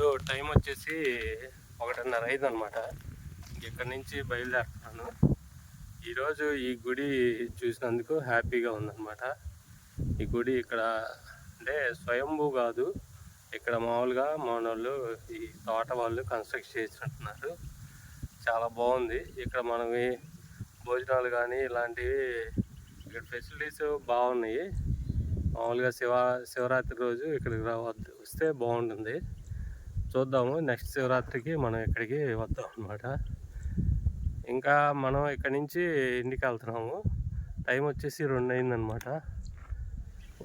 So time వచ్చేసి ఒకటిన్నర ఐదు అనమాట ఇక్కడి నుంచి బయలుదేరుతున్నాను. ఈరోజు ఈ గుడి చూసినందుకు హ్యాపీగా ఉందన్నమాట ఈ గుడి ఇక్కడ అంటే స్వయంభూ కాదు ఇక్కడ మామూలుగా మానవాళ్ళు ఈ తోట వాళ్ళు కన్స్ట్రక్ట్ చేసినట్టున్నారు. చాలా బాగుంది. ఇక్కడ మనకి భోజనాలు కానీ ఇలాంటివి ఇక్కడ ఫెసిలిటీస్ బాగున్నాయి. మామూలుగా శివ శివరాత్రి రోజు ఇక్కడికి రావద్దు. వస్తే బాగుంటుంది. చూద్దాము. నెక్స్ట్ శివరాత్రికి మనం ఇక్కడికి వద్దాం అనమాట ఇంకా మనం ఇక్కడి నుంచి ఇంటికి వెళ్తున్నాము. టైం వచ్చేసి రెండు అయిందనమాట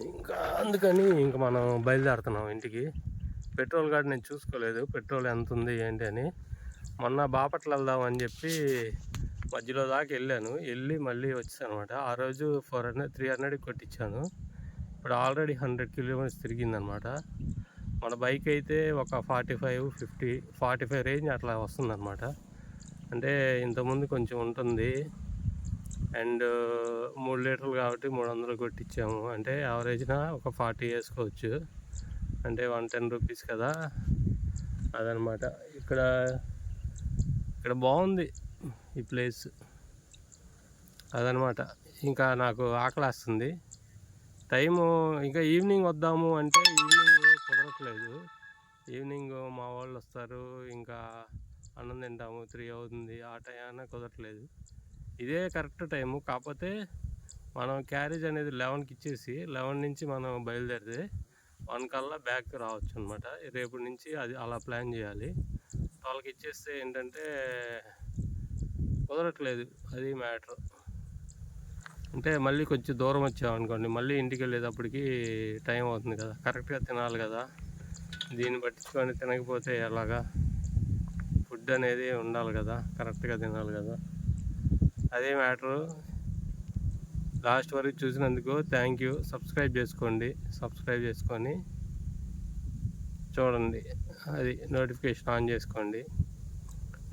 ఇంకా అందుకని ఇంకా మనం బయలుదేరుతున్నాం ఇంటికి. పెట్రోల్ కాడ నేను చూసుకోలేదు. పెట్రోల్ ఎంత ఉంది ఏంటి అని. మొన్న బాపట్ల వెళ్దామని చెప్పి మధ్యలో దాకా వెళ్ళాను. వెళ్ళి మళ్ళీ వచ్చాను అనమాట ఆ రోజు ఫోర్ హండ్రెడ్ త్రీ హండ్రెడ్కి కొట్టించాను. ఇప్పుడు ఆల్రెడీ హండ్రెడ్ కిలోమీటర్స్ తిరిగిందనమాట మన బైక్ అయితే ఒక forty five fifty forty five range అట్లా వస్తుందన్నమాట. అంటే ఇంతకుముందు కొంచెం ఉంటుంది. అండ్ మూడు లీటర్లు కాబట్టి మూడు వందలు కొట్టించాము అంటే యావరేజ్న ఒక ఫార్టీ వేసుకోవచ్చు అంటే వన్ టెన్ రూపీస్ కదా అదనమాట ఇక్కడ ఇక్కడ బాగుంది ఈ ప్లేస్. అదనమాట ఇంకా నాకు ఆకలేస్తుంది. టైము ఇంకా ఈవినింగ్ వద్దాము అంటే ఈవినింగ్ ఈవినింగ్ మా వాళ్ళు వస్తారు ఇంకా అన్నం తింటాము త్రీ అవుతుంది ఆ టైం కుదరట్లేదు. ఇదే కరెక్ట్ టైము కాకపోతే మనం క్యారేజ్ అనేది లెవెన్కి ఇచ్చేసి లెవెన్ నుంచి మనం బయలుదేరితే వన్ కల్లా బ్యాక్ రావచ్చు అనమాట రేపు నుంచి అది అలా ప్లాన్ చేయాలి. వాళ్ళకి ఇచ్చేస్తే ఏంటంటే కుదరట్లేదు అది మ్యాటర్. అంటే మళ్ళీ కొంచెం దూరం వచ్చామనుకోండి మళ్ళీ ఇంటికి వెళ్ళేటప్పటికి టైం అవుతుంది కదా కరెక్ట్గా తినాలి కదా. దీన్ని పట్టించుకొని తినకపోతే ఎలాగా? ఫుడ్ అనేది ఉండాలి కదా కరెక్ట్గా తినాలి కదా. అదే మ్యాటరు. లాస్ట్ వరకు చూసినందుకు థ్యాంక్ యూ. సబ్స్క్రైబ్ చేసుకోండి. సబ్స్క్రైబ్ చేసుకొని చూడండి. అది నోటిఫికేషన్ ఆన్ చేసుకోండి.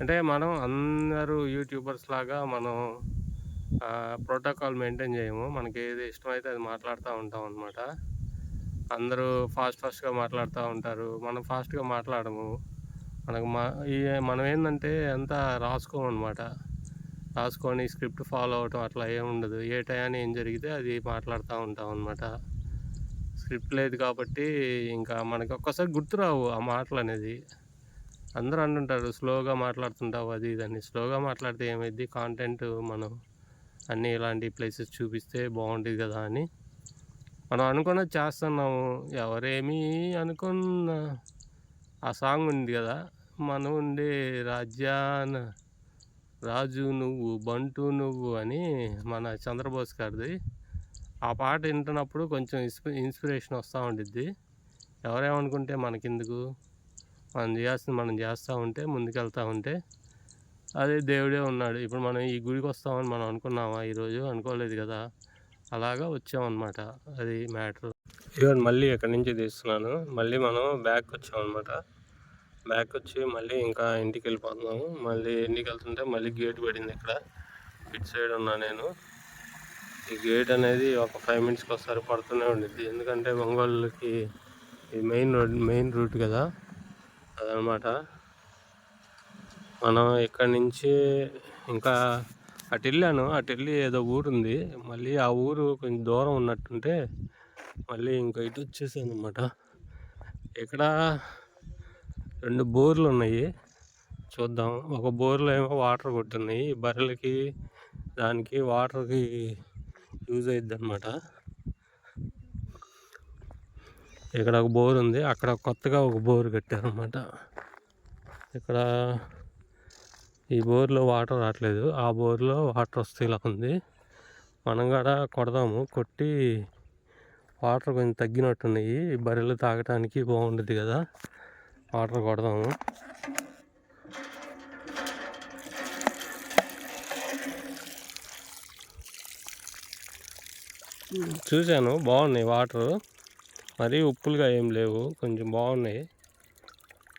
అంటే మనం అందరూ యూట్యూబర్స్ లాగా మనం ప్రోటోకాల్ మెయింటైన్ చేయము. మనకి ఏది ఇష్టమైతే అది మాట్లాడుతూ ఉంటాం అనమాట అందరూ ఫాస్ట్ ఫాస్ట్గా మాట్లాడుతూ ఉంటారు. మనం ఫాస్ట్గా మాట్లాడము. మనకు మా ఈ మనం ఏంటంటే అంతా రాసుకోమన్నమాట రాసుకొని స్క్రిప్ట్ ఫాలో అవటం అట్లా ఏమి ఉండదు. ఏ టయాన్ని ఏం జరిగితే అది మాట్లాడుతూ ఉంటాం అనమాట స్క్రిప్ట్ లేదు కాబట్టి ఇంకా మనకి ఒక్కసారి గుర్తురావు ఆ మాటలు అనేది. అందరూ అంటుంటారు స్లోగా మాట్లాడుతుంటావు అది ఇదని స్లోగా మాట్లాడితే ఏమైంది కాంటెంట్ మనం అన్నీ ఇలాంటి ప్లేసెస్ చూపిస్తే బాగుంటుంది కదా అని. మనం అనుకున్నది చేస్తున్నాము. ఎవరేమీ అనుకున్న. ఆ సాంగ్ ఉంది కదా మనం ఉండే రాజ్యాన రాజు నువ్వు బంటు నువ్వు అని మన చంద్రబోస్ గారిది. ఆ పాట వింటున్నప్పుడు కొంచెం ఇన్స్పి ఇన్స్పిరేషన్ వస్తూ ఉండిద్ది. ఎవరేమనుకుంటే మనకెందుకు? మనం చేస్తుంది మనం చేస్తూ ఉంటే ముందుకెళ్తూ ఉంటే అదే దేవుడే ఉన్నాడు. ఇప్పుడు మనం ఈ గుడికి వస్తామని మనం అనుకున్నామా? ఈరోజు అనుకోలేదు కదా. అలాగా వచ్చామన్నమాట. అది మ్యాటర్. ఇవన్నీ మళ్ళీ ఎక్కడి నుంచి తీస్తున్నాను మళ్ళీ మనం బ్యాక్ వచ్చామన్నమాట. బ్యాక్ వచ్చి మళ్ళీ ఇంకా ఇంటికి వెళ్ళిపోతున్నాము. మళ్ళీ ఇంటికి వెళ్తుంటే మళ్ళీ గేట్ పడింది ఇక్కడ. ఇటు సైడ్ ఉన్నా నేను. ఈ గేట్ అనేది ఒక ఫైవ్ మినిట్స్కి ఒకసారి పడుతూనే ఉండిద్ది. ఎందుకంటే ఒంగోలుకి ఇది మెయిన్ రోడ్ మెయిన్ రూట్ కదా. అదనమాట మనం ఇక్కడ నుంచి ఇంకా అటు వెళ్ళాను అటు వెళ్ళి ఏదో ఊరు ఉంది మళ్ళీ ఆ ఊరు కొంచెం దూరం ఉన్నట్టుంటే మళ్ళీ ఇంకా ఇటు వచ్చేసాను అనమాట ఇక్కడ రెండు బోర్లు ఉన్నాయి. చూద్దాం. ఒక బోర్లో ఏమో వాటర్ కొట్టున్నాయి. బర్రెలకి దానికి వాటర్కి యూజ్ అయ్యిద్ది అనమాట ఇక్కడ ఒక బోర్ ఉంది. అక్కడ కొత్తగా ఒక బోర్ కట్టారనమాట ఇక్కడ ఈ బోర్లో వాటర్ రావట్లేదు. ఆ బోర్లో వాటర్ వస్తే ఇలా ఉంది. మనం కూడా కొడదాము. కొట్టి వాటర్ కొంచెం తగ్గినట్టున్నాయి. బర్రెలు తాగటానికి బాగుంటుంది కదా. వాటర్ కొడదాము. చూశాను. బాగున్నాయి వాటరు. మరీ ఉప్పులుగా ఏం లేవు. కొంచెం బాగున్నాయి.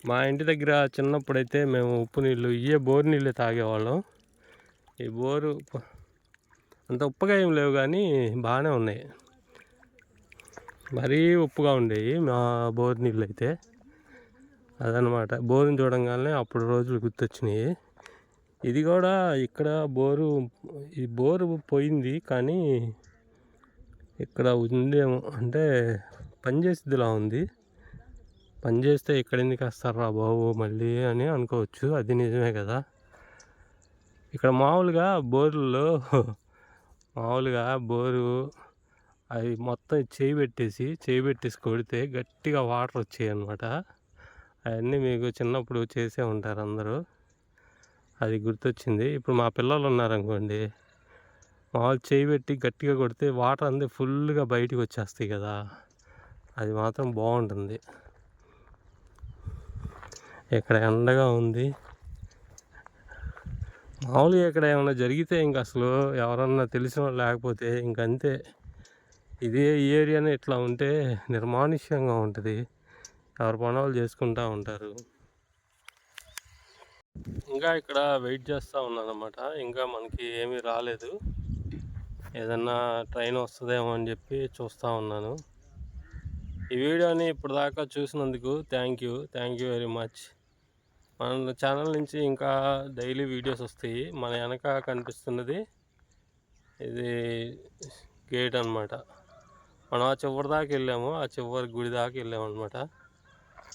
మా ఇంటి దగ్గర చిన్నప్పుడైతే మేము ఉప్పు నీళ్ళు ఇవే బోరు నీళ్ళే తాగేవాళ్ళం. ఈ బోరు అంత ఉప్పుగా ఏం లేవు కానీ బాగానే ఉన్నాయి. మరీ ఉప్పుగా ఉండేవి మా బోరు నీళ్ళు అయితే అదనమాట. బోరుని చూడంగానే అప్పుడు రోజులు గుర్తొచ్చినాయి. ఇది కూడా ఇక్కడ బోరు ఈ బోరు పోయింది కానీ ఇక్కడ ఉందేమో అంటే పనిచేసిదిలా ఉంది. పని చేస్తే ఇక్కడ ఎందుకు రా బాబు మళ్ళీ అని అనుకోవచ్చు. అది నిజమే కదా. ఇక్కడ మామూలుగా బోర్లలో మామూలుగా బోరు అవి మొత్తం చేయి పెట్టేసి చేయి పెట్టేసి కొడితే గట్టిగా వాటర్ వచ్చాయి అనమాట అవన్నీ మీకు చిన్నప్పుడు చేసే ఉంటారు అందరూ. అది గుర్తొచ్చింది. ఇప్పుడు మా పిల్లలు ఉన్నారనుకోండి మామూలు చేయి పెట్టి గట్టిగా కొడితే వాటర్ అందే ఫుల్గా బయటికి వచ్చేస్తాయి కదా. అది మాత్రం బాగుంటుంది. ఇక్కడ ఎండగా ఉంది? మామూలుగా ఇక్కడ ఏమైనా జరిగితే ఇంక అసలు ఎవరన్నా తెలిసిన వాళ్ళు లేకపోతే ఇంకంతే ఇదే ఈ ఏరియానే ఇట్లా ఉంటే నిర్మానుష్యంగా ఉంటుంది. ఎవరి పనులు చేసుకుంటూ ఉంటారు. ఇంకా ఇక్కడ వెయిట్ చేస్తూ ఉన్నానమాట ఇంకా మనకి ఏమీ రాలేదు. ఏదన్నా ట్రైన్ వస్తుందేమో అని చెప్పి చూస్తూ ఉన్నాను. ఈ వీడియోని ఇప్పుడు దాకా చూసినందుకు thank you. Thank you very much. మన ఛానల్ నుంచి ఇంకా డైలీ వీడియోస్ వస్తాయి. మన వెనక కనిపిస్తున్నది ఇది గేట్ అనమాట మనం ఆ చివరి దాకా వెళ్ళాము. ఆ చివరి గుడి దాకా వెళ్ళాము అనమాట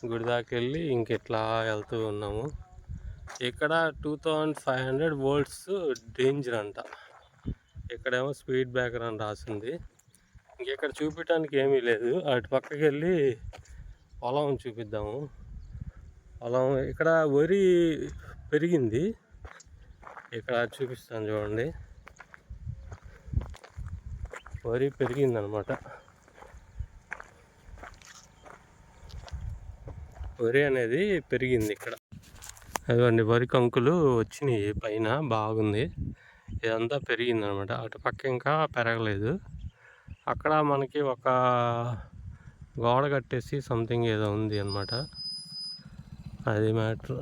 గుడి దాకా వెళ్ళి ఇంకెట్లా వెళ్తూ ఉన్నాము. ఇక్కడ two thousand five hundred volts danger అంట. ఇక్కడేమో స్పీడ్ బ్రేకర్ అని రాసింది. ఇంకెక్కడ చూపించడానికి ఏమీ లేదు. అటు పక్కకి వెళ్ళి పొలం చూపిద్దాము. పొలం ఇక్కడ వరి పెరిగింది. ఇక్కడ చూపిస్తాను చూడండి. వరి పెరిగిందనమాట. వరి అనేది పెరిగింది ఇక్కడ. అదిగోండి వరి కంకులు వచ్చినాయి పైన బాగుంది. ఇదంతా పెరిగింది అనమాట అటు పక్క ఇంకా పెరగలేదు. అక్కడ మనకి ఒక గోడ కట్టేసి సంథింగ్ ఏదో ఉంది అనమాట అది మ్యాటర్.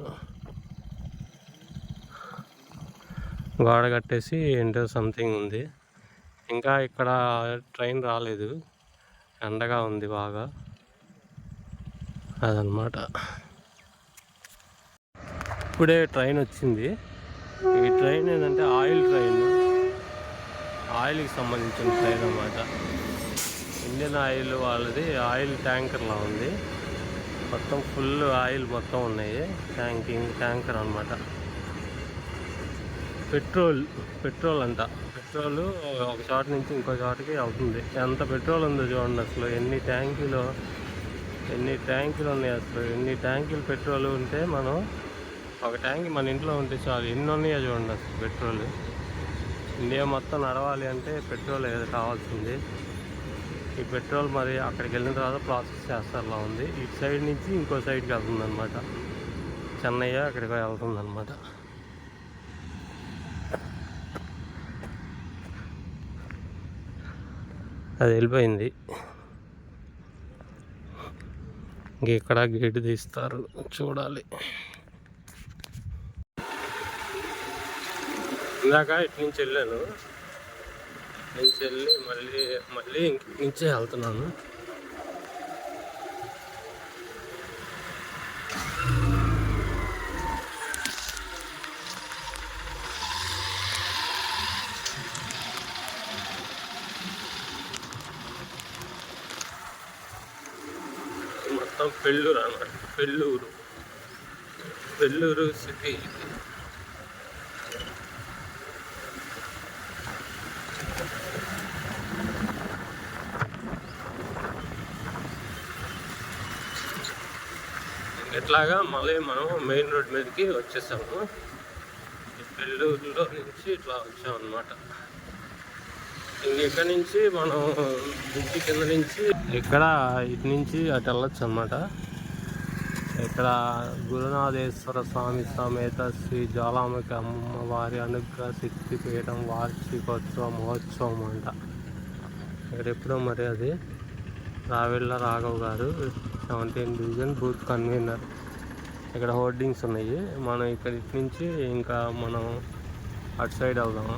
గోడ కట్టేసి ఏంటో సంథింగ్ ఉంది. ఇంకా ఇక్కడ ట్రైన్ రాలేదు. ఎండగా ఉంది బాగా. అదనమాట. ఇప్పుడే ట్రైన్ వచ్చింది. ఈ ట్రైన్ ఏంటంటే ఆయిల్ ట్రైన్. ఆయిల్కి సంబంధించిన ట్రైన్ అన్నమాట. ఇండియన్ ఆయిల్ వాళ్ళది ఆయిల్ ట్యాంకర్లా ఉంది. మొత్తం ఫుల్ ఆయిల్ మొత్తం ఉన్నాయి. ట్యాంకింగ్ ట్యాంకర్ అనమాట పెట్రోల్ పెట్రోల్ అంట పెట్రోల్ ఒక చోట నుంచి ఇంకో చోటకి అవుతుంది. ఎంత పెట్రోల్ ఉందో చూడండి అసలు. ఎన్ని ట్యాంకీలు ఎన్ని ట్యాంకులు ఉన్నాయి అసలు. ఎన్ని ట్యాంకులు పెట్రోల్ ఉంటే మనం ఒక ట్యాంక్ మన ఇంట్లో ఉంటే చాలు. ఎన్ని ఉన్నాయో చూడండి అసలు పెట్రోల్. ఇండియా మొత్తం నడవాలి అంటే పెట్రోల్ ఏదో కావాల్సింది. ఈ పెట్రోల్ మరి అక్కడికి వెళ్ళిన తర్వాత ప్రాసెస్ చేస్తారులా ఉంది. ఇటు సైడ్ నుంచి ఇంకో సైడ్కి వెళ్తుంది అనమాట చెన్నై అక్కడికి వెళ్తుంది అనమాట అది వెళ్ళిపోయింది. ఇంక ఇక్కడ గేటు తీస్తారు. చూడాలి. ఇందాక ఇటు నుంచి వెళ్ళాను. నుంచి వెళ్ళి మళ్ళీ మళ్ళీ నుంచే వెళ్తున్నాను. మొత్తం పెళ్ళూరు అన్నమాట. పెళ్ళూరు. పెళ్ళూరు సిటీ ఇట్లాగా మళ్ళీ మనం మెయిన్ రోడ్ మీదకి వచ్చేసాము. పెళ్ళూరులో నుంచి ఇట్లా వచ్చామన్నమాట. అనమాట ఇంకెక్కడి నుంచి మనం బ్రిడ్జి కింద నుంచి ఇక్కడ ఇటు నుంచి అటు వెళ్ళొచ్చు అనమాట ఇక్కడ గురునాథేశ్వర స్వామి సమేత శ్రీ జ్వాలాముఖి అమ్మవారి అనుగ్రహ శక్తిపీఠం వార్షికోత్సవ మహోత్సవం అంట. ఇక్కడ ఎప్పుడో మరి అది. Ravella Raghav garu seventeen division booth convener. ఇక్కడ హోర్డింగ్స్ ఉన్నాయి. మనం ఇక్కడ నుంచి ఇంకా మనం అటు సైడ్ వెళ్దాము?